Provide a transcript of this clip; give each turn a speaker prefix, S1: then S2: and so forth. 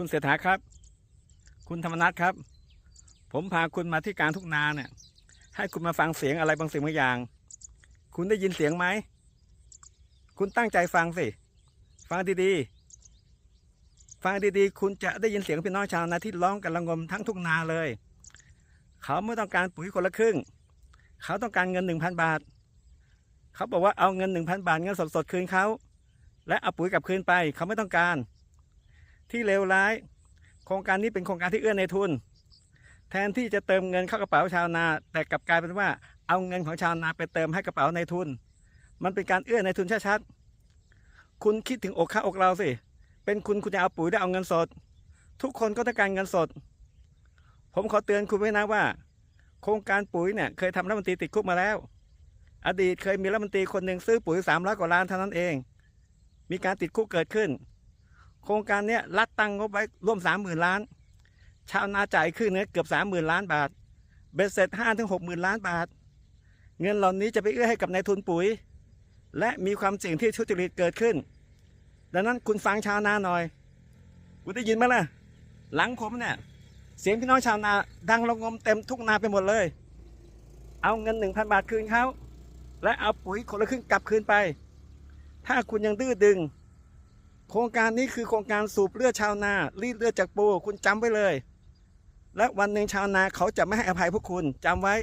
S1: คุณเศรษฐาครับ คุณธรรมนัฐครับ ผมพาคุณมาที่การทุกนาเนี่ย ให้คุณมาฟังเสียงอะไรบางสิ่งบางอย่าง คุณได้ยินเสียงไหม คุณตั้งใจฟังสิ ฟังดีๆ ฟังดีๆ คุณจะได้ยินเสียงพี่น้องชาวนาที่ร้องกันระงมทั้งทุกนาเลย เขาไม่ต้องการปุ๋ยคนละครึ่ง เขาต้องการเงินหนึ่งพันบาท เขาบอกว่าเอาเงินหนึ่งพันบาทเงินสดๆคืนเขา และเอาปุ๋ยกลับคืนไป เขาไม่ต้องการ ที่เลวร้าย โครงการนี้เป็นโครงการที่เอื้อในทุน แทนที่จะเติมเงินเข้ากระเป๋าชาวนา แต่กลับกลายเป็นว่าเอาเงินของชาวนาไปเติมให้กระเป๋าในทุน มันเป็นการเอื้อในทุนชัดๆคุณคิดถึงอกข้าอกเราสิเป็นคุณคุณจะเอาปุ๋ยได้เอาเงินสด ทุกคนก็ต้องการเงินสด ผมขอเตือนคุณไว้นะว่า โครงการปุ๋ยเนี่ยเคยทำรัฐมนตรีติดคุกมาแล้ว อดีตเคยมีรัฐมนตรีคนหนึ่งซื้อปุ๋ยสามร้อยกว่าล้านเท่านั้นเอง มีการติดคุกเกิดขึ้น โครงการนี้รัฐตั้งงบไว้ร่วมสามหมื่นล้าน ชาวนาจ่ายขึ้นเนี่ยเกือบสามหมื่นล้านบาท เบ็ดเสร็จห้าถึงหกหมื่นล้านบาท เงินเหล่านี้จะไปเอื้อให้กับนายทุนปุ๋ย และมีความเสี่ยงที่ทุจริตเกิดขึ้น ดังนั้นคุณฟังชาวนาหน่อย คุณได้ยินไหมล่ะ หลังผมเนี่ยเสียงพี่น้องชาวนาดังระงมเต็มทุกนาไปหมดเลย เอาเงินหนึ่งพันบาทคืนเขาและเอาปุ๋ยคนละครึ่งกลับคืนไป ถ้าคุณยังดื้อดึง โครงการนี้คือโครงการสูบเลือดชาวนา รีดเลือดจากปูคุณจำไว้เลย และวันหนึ่งชาวนาเขาจะไม่ให้อภัยพวกคุณจำไว้